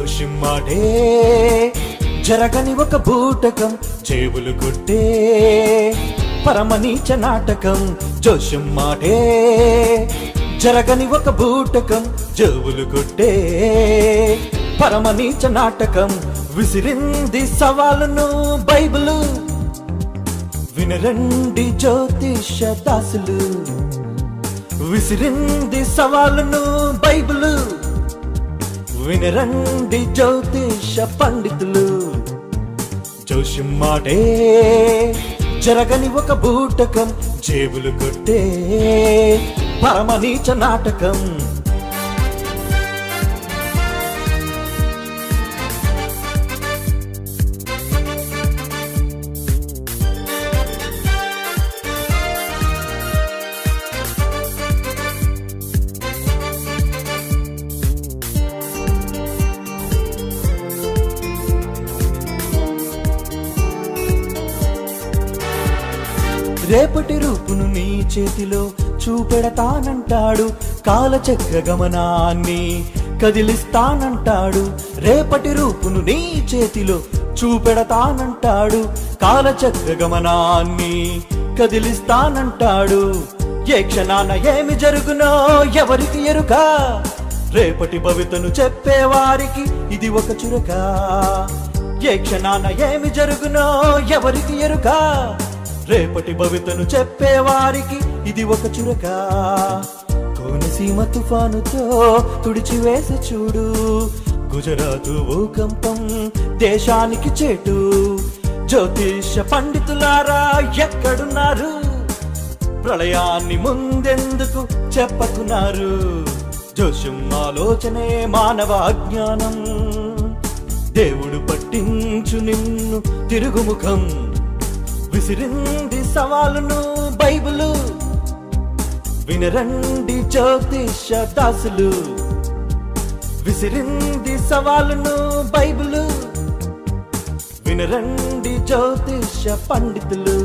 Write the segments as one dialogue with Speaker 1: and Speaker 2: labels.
Speaker 1: జోషిమ్మాడే. జరగని ఒక బూటకం జేబులు కొట్టే. పరమనీచ నాటకం జోషిమ్మాడే. జరగని ఒక బూటకం చెవులు కొట్టే. పరమనీచ నాటకం విసిరింది సవాలును బైబిలు. వినరండి జ్యోతిష దాసులు. విసిరింది సవాలును బైబిలు. వినరండి జ్యోతిష పండితులు. జోషిమ్మాడే జరగని ఒక బూటకం జేబులు కొట్టే పరమనీచ నాటకం. రేపటి రూపును నీ చేతిలో చూపెడతానంటాడు. కాలచక్ర గమనాన్ని కదిలిస్తానంటాడు. రేపటి రూపును నీ చేతిలో చూపెడతానంటాడు. కాలచక్ర గమనాన్ని కదిలిస్తానంటాడు. ఏ క్షణాన ఏమి జరుగునో ఎవరికి ఎరుక? రేపటి భవితను చెప్పేవారికి ఇది ఒక చురక. ఏ క్షణాన ఏమి జరుగునో ఎవరికి ఎరుక? రేపటి భవితను చెప్పేవారికి ఇది ఒక చురక. కోనసీమ తుఫానుతో తుడిచివేసి చూడు. గుజరాత్ భూకంపం దేశానికి చేటు. జ్యోతిష పండితులారా ఎక్కడున్నారు? ప్రళయాన్ని ముందెందుకు చెప్పకున్నారు? జోషం ఆలోచనే మానవ అజ్ఞానం. దేవుడు పట్టించు నిన్ను తిరుగుముఖం. విసిరింది సవాలును బైబులు వినరండి జ్యోతిష దాసులు విసిరింది సవాలును బైబులు వినరండి జ్యోతిష పండితులు.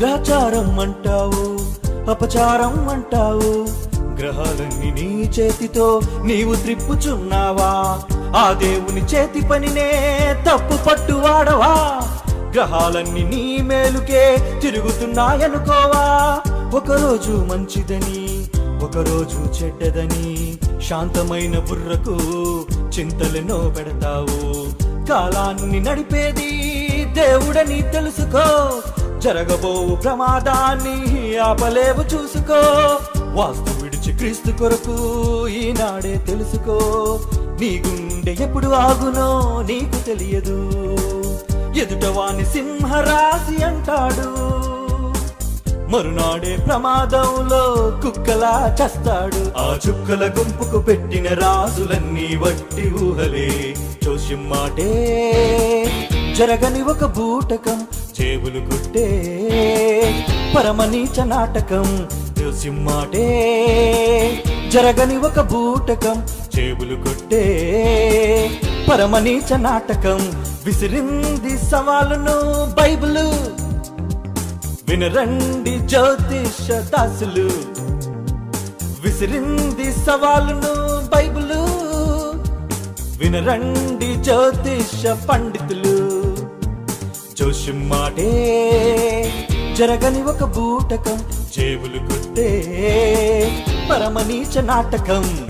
Speaker 1: గ్రాచారం అంటావు అపచారం అంటావు. గ్రహాలన్నీ నీ చేతితో నీవు త్రిప్పుచున్నావా? ఆ దేవుని చేతి పనినే తప్పు పట్టు వాడవా గ్రహాలన్నీ నీ మేలుకే తిరుగుతున్నాయనుకోవా? ఒకరోజు మంచిదని ఒకరోజు చెడ్డదని శాంతమైన బుర్రకు చింతలెన్నో పెడతావు. కాలాన్ని నడిపేది దేవుడని తెలుసుకో జరగబో ప్రమాదాన్ని ఆపలేవు చూసుకో. వాస్తు విడిచి క్రీస్తు కొరకు ఈనాడే తెలుసుకో. నీ గుండె ఎప్పుడు ఆగునో నీకు తెలియదు. ఎదుటవాని సింహరాశి అంటాడు. మరునాడే ప్రమాదంలో కుక్కలా చస్తాడు. ఆ చుక్కల గుంపుకు పెట్టిన రాజులన్నీ వట్టి ఊహలే. చోసిమ్మాటే జరగని ఒక బూటకం చేబులు కొట్టే పరమనీచ నాటకం సింహాటే జరగని ఒక బూటకం చేబులు కొట్టే పరమనీచ నాటకం విసిరింది సవాలును బైబిలు. వినరండి జ్యోతిష దాసులు. విసిరింది సవాలును బైబిలు. వినరండి జ్యోతిష పండితులు. జోషిమ్మాటే జరగని ఒక బూటకం జేబులు కొట్టే పరమనీచ నాటకం.